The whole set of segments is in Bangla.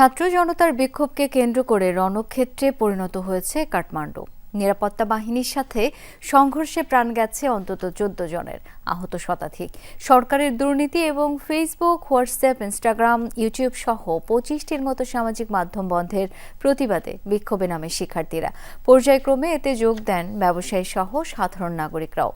ছাত্র জনতার বিক্ষোভকে কেন্দ্র করে রণক্ষেত্রে পরিণত হয়েছে কাঠমান্ডু। নিরাপত্তা বাহিনীর সাথে সংঘর্ষে প্রাণ গেছে অন্তত চোদ্দ জনের, আহত শতাধিক। সরকারের দুর্নীতি এবং ফেসবুক হোয়াটসঅ্যাপ ইনস্টাগ্রাম ইউটিউব সহ পঁচিশটির মতো সামাজিক মাধ্যম বন্ধের প্রতিবাদে বিক্ষোভে নামে শিক্ষার্থীরা। পর্যায়ক্রমে এতে যোগ দেন ব্যবসায়ী সহ সাধারণ নাগরিকরাও।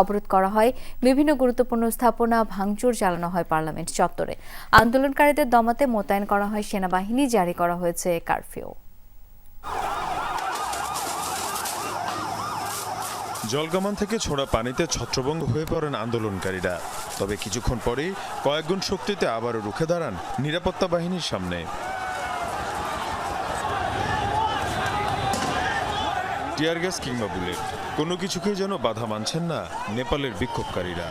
অবরোধ করা হয়। বিভিন্ন গুরুত্বপূর্ণ স্থাপনা ভাঙচুর চালানো হয় পার্লামেন্ট চত্বরে। আন্দোলনকারীদের দমাতে মোতায়েন করা হয় সেনাবাহিনী, জারি করা হয়েছে কারফিউ। জলকামান থেকে ছোড়া পানিতে ছত্রভঙ্গ হয়ে পড়েন আন্দোলনকারীরা। তবে কিছুক্ষণ পরেই কয়েকগুণ শক্তিতে আবারও রুখে দাঁড়ান নিরাপত্তা বাহিনীর সামনে। টিয়ার গ্যাস কিংবা বুলেট। কোনো কিছুকেই যেন বাধা মানছেন না নেপালের বিক্ষোভকারীরা।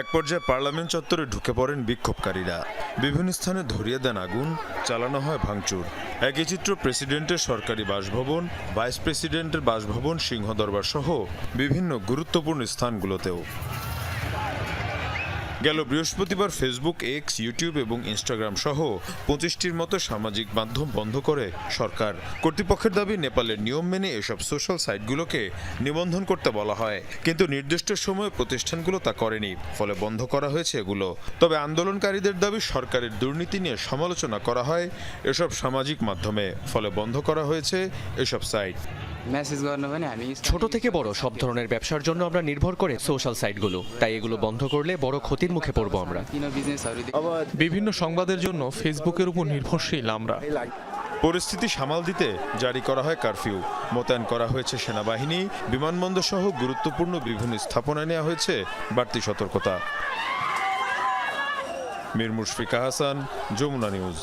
এক পর্যায়ে পার্লামেন্ট চত্বরে ঢুকে পড়েন বিক্ষোভকারীরা। বিভিন্ন স্থানে ধরিয়ে দেন আগুন, চালানো হয় ভাঙচুর। একই চিত্র প্রেসিডেন্টের সরকারি বাসভবন, ভাইস প্রেসিডেন্টের বাসভবন সিংহ দরবার সহ বিভিন্ন গুরুত্বপূর্ণ স্থানগুলোতেও। গেল বৃহস্পতিবার ফেসবুক এক্স ইউটিউব এবং ইনস্টাগ্রাম সহ পঁচিশটির মতো সামাজিক মাধ্যম বন্ধ করে সরকার। কর্তৃপক্ষের দাবি, নেপালের নিয়ম মেনে এসব সোশ্যাল সাইটগুলোকে নিবন্ধন করতে বলা হয়। কিন্তু নির্দিষ্ট সময়ে প্রতিষ্ঠানগুলো তা করেনি, ফলে বন্ধ করা হয়েছে এগুলো। তবে আন্দোলনকারীদের দাবি, সরকারের দুর্নীতি নিয়ে সমালোচনা করা হয় এসব সামাজিক মাধ্যমে, ফলে বন্ধ করা হয়েছে এসব সাইট ছোট থেকে বড় সব ধরনের ব্যবসার জন্য আমরা নির্ভর করে সোশ্যাল সাইটগুলো তাই এগুলো বন্ধ করলে বড় ক্ষতির মুখে পড়ব আমরা। বিভিন্ন সংবাদের জন্য ফেসবুকের উপর নির্ভরশীল আমরা। পরিস্থিতি সামাল দিতে জারি করা হয় কারফিউ মোতায়েন করা হয়েছে সেনাবাহিনী বিমানবন্দর সহ গুরুত্বপূর্ণ বিভিন্ন স্থাপনায় নেওয়া হয়েছে বাড়তি সতর্কতা। মীর মুশফিকা হাসান যমুনা নিউজ।